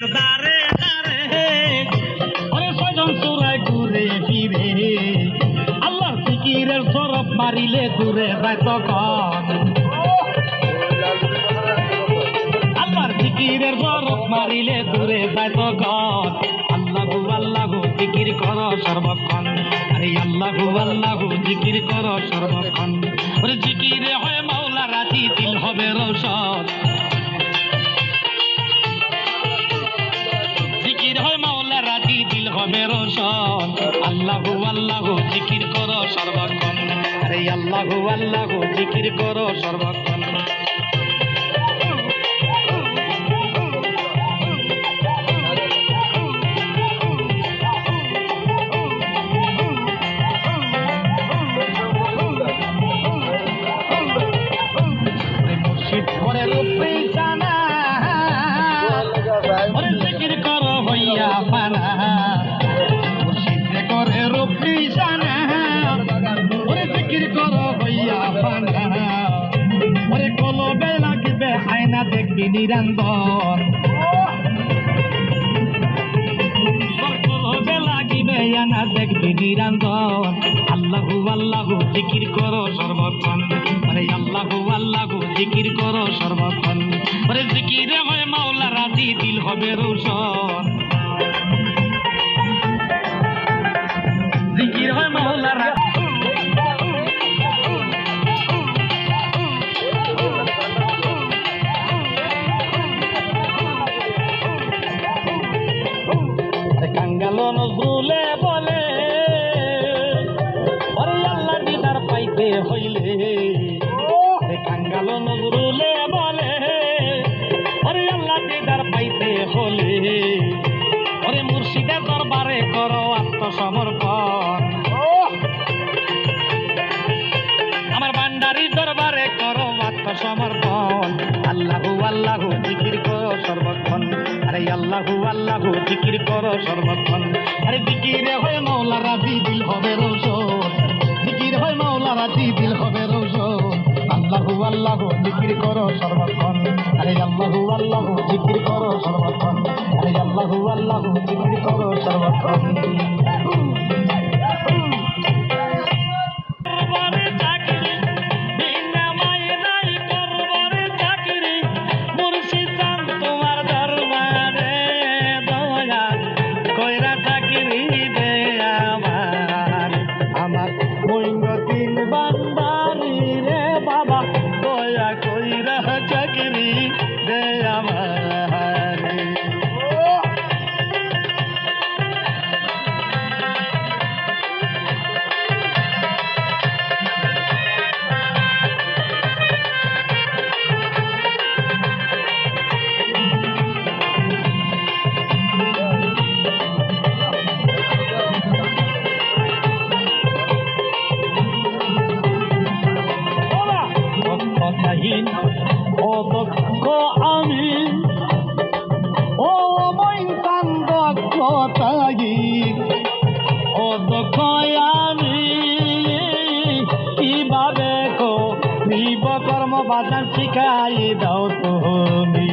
দারে দারে। ওরে ছয়জন চোরাই ঘুরে ফিরে। আল্লাহর ফিকিরের সরব মারিলে দূরে যায় তখন আল্লাহর ফিকিরের সরব মারিলে দূরে যায় তখন আল্লাহ আল্লাহ জিকির কর সর্বক্ষণ। আরে আল্লাহ আল্লাহ জিকির কর সর্বক্ষণ। ওরে জিকিরে আল্লাহু আল্লাহু জিকির করো সর্বক্ষণ। আরে আল্লাহু আল্লাহু জিকির করো সর্বক্ষণ। দেখবি নিরঞ্জন লাগিবে আয়না দেখবি নিরঞ্জন আল্লাহু আল্লাহু জিকির করো সর্বক্ষণ। আরে আল্লাহু আল্লাহু জিকির করো সর্বক্ষণ। আরে জিকিরে হয় মাওলা রাজি দিল হবে রোশন। কাঙ্গালো নজরুলে বলে, ওরে আল্লাহ দিদার পাইতে হইলে কাঙ্গালো নজরুলে বলে, ওরে আল্লাহ দিদার পাইতে হলে ওরে মুর্শিদের দরবারে করো আত্মসমর্পণ। আমার ভান্ডারির দরবারে করো আত্মসমর্পণ। আল্লাহু আল্লাহু আল্লাহু আল্লাহু জিকির করো সর্বক্ষণ। আরে জিকিরে হয় মাওলা রাজি দিল হবে রোশন জিকির হয় মাওলা রাজি দিল হবে রোশন আল্লাহু আল্লাহু জিকির করো সর্বক্ষণ। আরে আল্লাহু আল্লাহু জিকির করো সর্বক্ষণ। আরে আল্লাহু আল্লাহু জিকির করো সর্বক্ষণ। কথাহীন অদক্ষ আমি। ও মৈন্তান দক্ষতাহীন অদক্ষ আমি। কীভাবে কো নিব কর্ম বাজান শিখাই দাও তুমি?